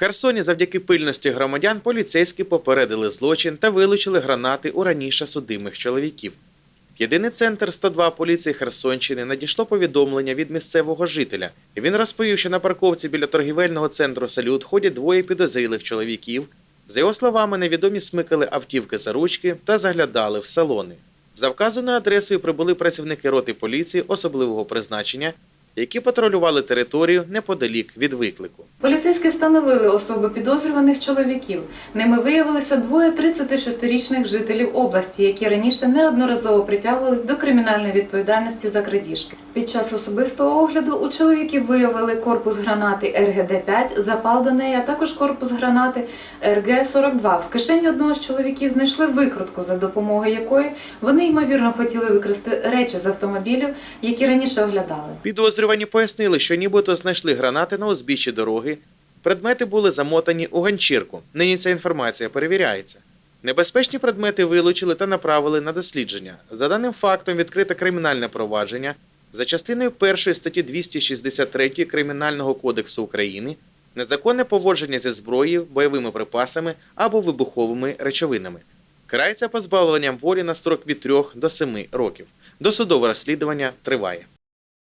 Херсоні завдяки пильності громадян поліцейські попередили злочин та вилучили гранати у раніше судимих чоловіків. В єдиний центр 102 поліції Херсонщини надійшло повідомлення від місцевого жителя. Він розповів, що на парковці біля торгівельного центру «Салют» ходять двоє підозрілих чоловіків. За його словами, невідомі смикали автівки за ручки та заглядали в салони. За вказаною адресою прибули працівники роти поліції особливого призначення, які патрулювали територію неподалік від виклику. Поліцейські встановили особи підозрюваних чоловіків. Ними виявилося двоє 36-річних жителів області, які раніше неодноразово притягувались до кримінальної відповідальності за крадіжки. Під час особистого огляду у чоловіків виявили корпус гранати РГД-5, запал до неї, а також корпус гранати РГ-42. В кишені одного з чоловіків знайшли викрутку, за допомогою якої вони ймовірно хотіли викрасти речі з автомобілів, які раніше оглядали. Підозрювані пояснили, що нібито знайшли гранати на узбіччі дороги. Предмети були замотані у ганчірку. Нині ця інформація перевіряється. Небезпечні предмети вилучили та направили на дослідження. За даним фактом відкрите кримінальне провадження за частиною 1 статті 263 Кримінального кодексу України незаконне поводження зі зброєю, бойовими припасами або вибуховими речовинами. Карається позбавленням волі на строк від 3 до 7 років. Досудове розслідування триває.